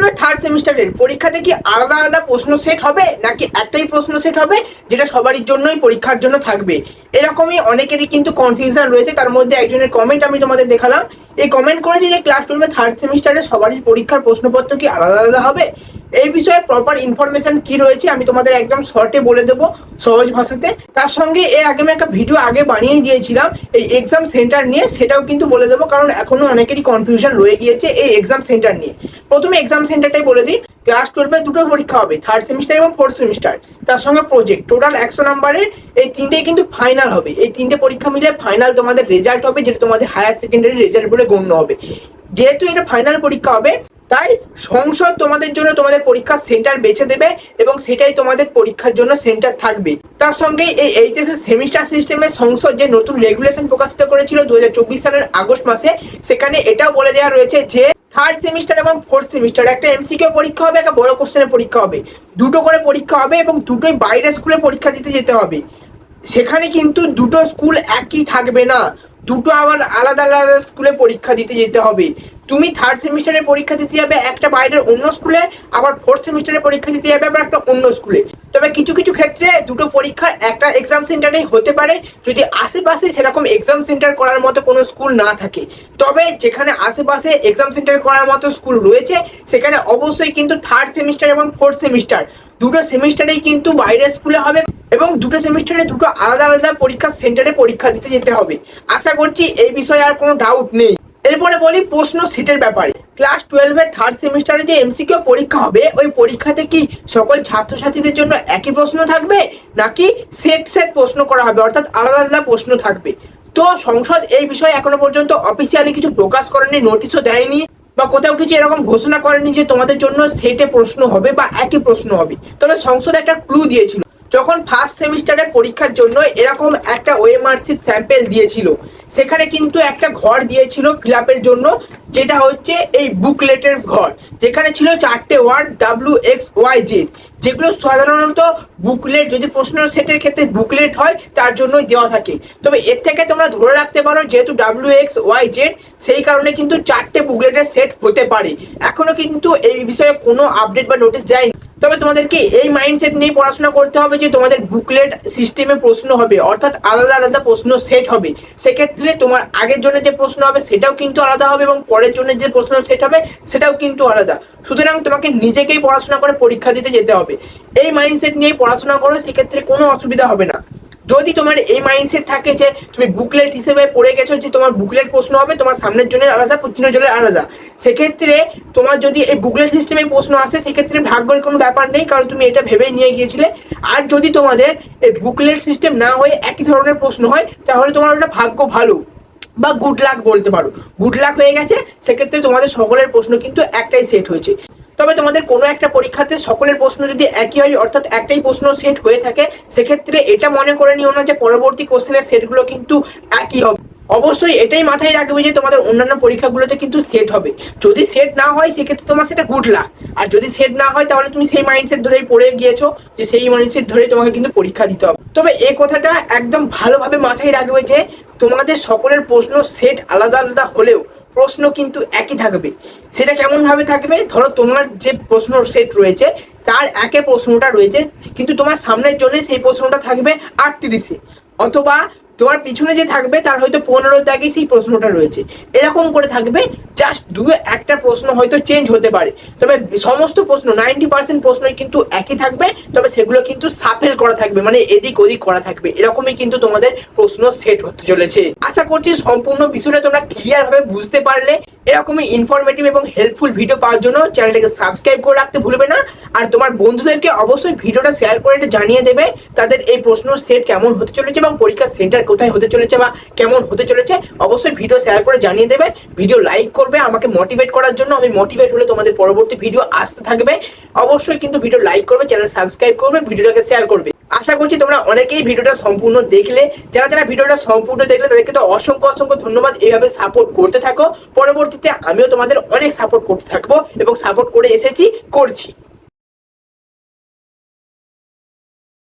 টুয়েলভের থার্ড সেমিস্টারের পরীক্ষাতে কি আলাদা আলাদা প্রশ্ন সেট হবে? নাকি একটাই প্রশ্ন সেট হবে যেটা সবারই জন্যই পরীক্ষার জন্য থাকবে? এরকমই অনেকেরই কিন্তু কনফিউশন রয়েছে। তার মধ্যে একজনের কমেন্ট আমি তোমাদের দেখালাম। এই কমেন্ট করেছে যে ক্লাস টুয়েলভে থার্ড সেমিস্টারে সবারই পরীক্ষার প্রশ্নপত্র কি আলাদা আলাদা হবে? এই বিষয়ে প্রপার ইনফরমেশন কি রয়েছে আমি তোমাদের একদম শর্টে বলে দেবো সহজ ভাষাতে। তার সঙ্গে এর আগে আমি একটা ভিডিও আগে বানিয়ে দিয়েছিলাম, এই এক্সাম সেন্টার নিয়ে, সেটাও কিন্তু বলে দেবো, কারণ এখনও অনেকেরই কনফিউশন রয়ে গিয়েছে এই এক্সাম সেন্টার নিয়ে। প্রথমে এক্সাম সেন্টারটাই বলে দিই ক্লাস টুয়েলভে দুটো পরীক্ষা হবে থার্ড সেমিস্টার এবং ফোর্থ সেমিস্টার তার সঙ্গে প্রজেক্ট টোটাল একশো নাম্বারের, এই তিনটেই কিন্তু ফাইনাল হবে। এই তিনটে পরীক্ষা মিলে ফাইনাল তোমাদের রেজাল্ট হবে, যেটা তোমাদের হায়ার সেকেন্ডারি রেজাল্ট বলে গণ্য হবে। যেহেতু এটা ফাইনাল পরীক্ষা হবে তাই সংসদ তোমাদের জন্য তোমাদের পরীক্ষার সেন্টার বেছে দেবে এবং সেটাই তোমাদের পরীক্ষার জন্য সেন্টার থাকবে। তার সঙ্গে এই এইচএস এর সেমিস্টার সিস্টেমে সংসদ যে নতুন রেগুলেশন প্রকাশিত করেছিল দু হাজার চব্বিশ সালের আগস্ট মাসে, সেখানে এটাও বলে দেওয়া রয়েছে যে থার্ড সেমিস্টার এবং ফোর্থ সেমিস্টার একটা এমসিকিউ পরীক্ষা হবে, একটা বড় কোশ্চেনের পরীক্ষা হবে। দুটো করে পরীক্ষা হবে এবং দুটোই বাইরের স্কুলে পরীক্ষা দিতে যেতে হবে। সেখানে কিন্তু দুটো স্কুল একই থাকবে না। দুটো আবার আলাদা আলাদা স্কুলে পরীক্ষা দিতে যেতে হবে। তুমি থার্ড সেমিস্টারে পরীক্ষা দিতে যাবে একটা বাইরের অন্য স্কুলে, আবার ফোর্থ সেমিস্টারে পরীক্ষা দিতে যাবে আবার একটা অন্য স্কুলে। তবে কিছু কিছু ক্ষেত্রে দুটো পরীক্ষার একটা এক্সাম সেন্টারেই হতে পারে। যদি আশেপাশে সেরকম এক্সাম সেন্টার করার মতো কোনো স্কুল না থাকে, তবে যেখানে আশেপাশে এক্সাম সেন্টার করার মতো স্কুল রয়েছে, সেখানে অবশ্যই কিন্তু থার্ড সেমিস্টার এবং ফোর্থ সেমিস্টার দুটো সেমিস্টারেই কিন্তু বাইরের স্কুলে হবে। এবং দুটো সেমিস্টারে দুটো আলাদা আলাদা পরীক্ষার সেন্টারে পরীক্ষা দিতে যেতে হবে। আশা করছি এই বিষয়ে আর কোনো ডাউট নেই। এরপরে বলি প্রশ্ন সেটের ব্যাপারে। ক্লাস টুয়েলভের থার্ড সেমিস্টারে যে এমসিকিউ পরীক্ষা হবে, ওই পরীক্ষাতে কি সকল ছাত্রছাত্রীদের জন্য একই প্রশ্ন থাকবে, নাকি সেট সেট প্রশ্ন করা হবে, অর্থাৎ আলাদা আলাদা প্রশ্ন থাকবে? তো সংসদ এই বিষয়ে এখনও পর্যন্ত অফিসিয়ালি কিছু প্রকাশ করেনি নোটিশও দেয়নি, বা কোথাও কিছু এরকম ঘোষণা করেনি যে তোমাদের জন্য সেটে প্রশ্ন হবে বা একই প্রশ্ন হবে। তবে সংসদ একটা ক্লু দিয়েছিল। যখন ফার্স্ট সেমিস্টারের পরীক্ষার জন্য এরকম একটা ওএমআরসির স্যাম্পেল দিয়েছিল, সেখানে কিন্তু একটা ঘর দিয়েছিল ফিল জন্য, যেটা হচ্ছে এই বুকলেটের ঘর, যেখানে ছিল চারটে word W X Y Z যেগুলো সাধারণত বুকলেট যদি প্রশ্ন সেটের ক্ষেত্রে বুকলেট হয়, তার জন্যই দেওয়া থাকে। তবে এর থেকে তোমরা ধরে রাখতে পারো, যেহেতু ডাব্লিউ এক্স ওয়াই জেড সেই কারণে কিন্তু চারটে বুকলেটের সেট হতে পারে। এখনও কিন্তু এই বিষয়ে কোনো আপডেট বা নোটিশ দেয়নি। তবে তোমাদেরকে এই মাইন্ডসেট নিয়ে পড়াশোনা করতে হবে যে তোমাদের বুকলেট সিস্টেমে প্রশ্ন হবে, অর্থাৎ আলাদা আলাদা প্রশ্ন সেট হবে। সেক্ষেত্রে তোমার আগের জন্য যে প্রশ্ন হবে, সেটাও কিন্তু আলাদা হবে এবং পরের জন্য যে প্রশ্ন সেট হবে, সেটাও কিন্তু আলাদা। সুতরাং তোমাকে নিজেকেই পড়াশোনা করে পরীক্ষা দিতে যেতে হবে। এই মাইন্ডসেট নিয়ে পড়াশোনা করো, সেক্ষেত্রে কোনো অসুবিধা হবে না। যদি তোমার এই মাইন্ডসেট থাকে যে তুমি বুকলেট হিসেবে পড়ে গেছো যে তোমার বুকলেট প্রশ্ন হবে, তোমার সামনের জনের আলাদা পিছনের জনের আলাদা। সেক্ষেত্রে তোমার যদি এই বুকলেট সিস্টেমে প্রশ্ন আসে, সেক্ষেত্রে ভাগ্যের কোনো ব্যাপার নেই, কারণ তুমি এটা ভেবেই নিয়ে গিয়েছিলে। আর যদি তোমাদের এই বুকলেট সিস্টেম না হয়ে একই ধরনের প্রশ্ন হয়, তাহলে তোমার ওটা ভাগ্য ভালো বা গুড লাক বলতে পারো। গুড লাক হয়ে গেছে, সেক্ষেত্রে তোমাদের সকলের প্রশ্ন কিন্তু একটাই সেট হয়েছে। তবে তোমাদের কোনো একটা পরীক্ষাতে সকলের প্রশ্ন যদি একই হয়, অর্থাৎ একটাই প্রশ্ন সেট হয়ে থাকে, সেক্ষেত্রে এটা মনে করে নিও না যে পরবর্তী কোশ্চেনের সেটগুলো কিন্তু একই হবে। অবশ্যই এটাই মাথায় রাখবে যে তোমাদের অন্যান্য পরীক্ষাগুলোতে কিন্তু সেট হবে। যদি সেট না হয়, সেক্ষেত্রে তোমার সেটা গুড লাক আর যদি সেট না হয়, তাহলে তুমি সেই মাইন্ডসেট ধরেই পড়ে গিয়েছো যে সেই মাইন্ডসেট ধরেই তোমাকে কিন্তু পরীক্ষা দিতে হবে। তবে এই কথাটা একদম ভালোভাবে মাথায় রাখবে যে তোমাদের সকলের প্রশ্ন সেট আলাদা আলাদা হলেও প্রশ্ন কিন্তু একই থাকবে। সেটা কেমনভাবে থাকবে? ধরো তোমার যে প্রশ্ন সেট রয়েছে, তার একে প্রশ্নটা রয়েছে, কিন্তু তোমার সামনের জন্য সেই প্রশ্নটা থাকবে আটত্রিশে। অথবা তোমার পিছনে যে থাকবে, তার হয়তো পনেরো দাগে সেই প্রশ্নটা রয়েছে। এরকম করে থাকবে জাস্ট দু, একটা প্রশ্ন হয়তো চেঞ্জ হতে পারে। তবে সমস্ত প্রশ্ন নাইনটি পার্সেন্ট প্রশ্নই কিন্তু একই থাকবে, তবে সেগুলো কিন্তু সাফেল করা থাকবে মানে এদিক ওদিক করা থাকবে। এরকমই কিন্তু তোমাদের প্রশ্ন সেট হতে চলেছে। আশা করছি সম্পূর্ণ বিষয়টা তোমরা ক্লিয়ার ভাবে বুঝতে পারলে। এরকমই ইনফরমেটিভ এবং হেল্পফুল ভিডিও পাওয়ার জন্য চ্যানেলটাকে সাবস্ক্রাইব করে রাখতে ভুলবে না। আর তোমার বন্ধুদেরকে অবশ্যই ভিডিওটা শেয়ার করে এটা জানিয়ে দেবে, তাদের এই প্রশ্ন সেট কেমন হতে চলেছে এবং পরীক্ষার সেন্টার কোথায় হতে চলেছে বা কেমন হতে চলেছে। অবশ্যই ভিডিও শেয়ার করে জানিয়ে দেবে। ভিডিও লাইক করবে আমাকে মোটিভেট করার জন্য আমি মোটিভেট হলে তোমাদের পরবর্তী ভিডিও আসতে থাকবে। অবশ্যই কিন্তু ভিডিও লাইক করবে চ্যানেল সাবস্ক্রাইব করবে, ভিডিওটাকে শেয়ার করবে। আশা করছি তোমরা অনেকেই ভিডিওটা সম্পূর্ণ দেখলে। যারা যারা ভিডিওটা সম্পূর্ণ দেখলে, তাদেরকে তো অসংখ্য অসংখ্য ধন্যবাদ। এইভাবে সাপোর্ট করতে থাকো। পরবর্তীতে আমিও তোমাদের অনেক সাপোর্ট করতে থাকব এবং সাপোর্ট করে এসেছি, করছি।